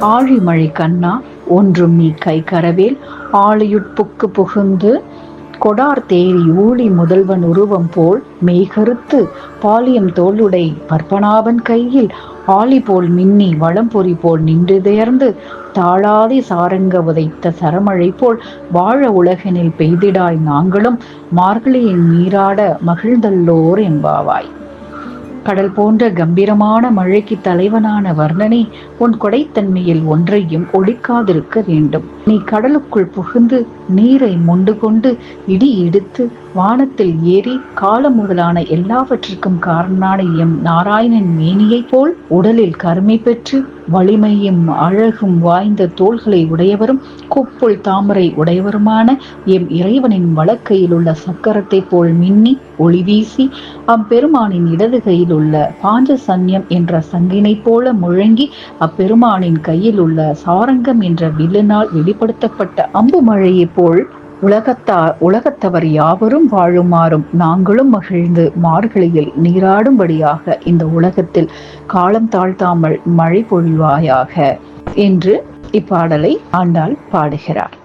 ஆழிமழை கண்ணா ஒன்றும் நீ கை கரவேல் ஆழியுட்புக்கு புகுந்து கொடார் தேரி ஊழி முதல்வன் உருவம் போல் மெய்கருத்து. பாலியம் தோளுடை பற்பனாவன் கையில். ஆளி போல் மின்னி வளம்பொறி போல் நின்று தேர்ந்து. தாழாதி சாரங்க உதைத்த சரமழை போல் வாழ உலகினில் பெய்திடாய் நாங்களும். மார்கழியின் நீராட மகிழ்ந்தல்லோர் என்பாவாய். கடல் போன்ற கம்பீரமான மழைக்கு தலைவனான வர்ணனை உன் கொடைத்தன்மையில் ஒன்றையும் ஒழிக்காதிருக்க வேண்டும். நீ கடலுக்குள் புகுந்து நீரை மொண்டு கொண்டு இடி இடித்து வானத்தில் ஏறி காலம் முதலான எல்லாவற்றிற்கும் காரணனான எம் நாராயணன் மேனியைப் போல் உடலில் கருமை பெற்று வலிமையும் அழகும் வாய்ந்த தோள்களை உடையவரும் கொப்புள் தாமரை உடையவருமான எம் இறைவனின் வழக்கையில் உள்ள சக்கரத்தை போல் மின்னி ஒளி வீசி அப்பெருமானின் இடது கையில் உள்ள பாஞ்சசன்யம் என்ற சங்கினை போல முழங்கி அப்பெருமானின் கையில் உள்ள சாரங்கம் என்ற வில்லினால் வெளிப்படுத்தப்பட்ட அம்பு மழையைப் போல் உலகத்தா உலகத்தவர் யாவரும் வாழுமாறும் நாங்களும் மகிழ்ந்து மார்கழியில் நீராடும்படியாக இந்த உலகத்தில் காலம் தாழ்த்தாமல் மழை பொழிவாயாக. என்று இப்பாடலை ஆண்டாள் பாடுகிறார்.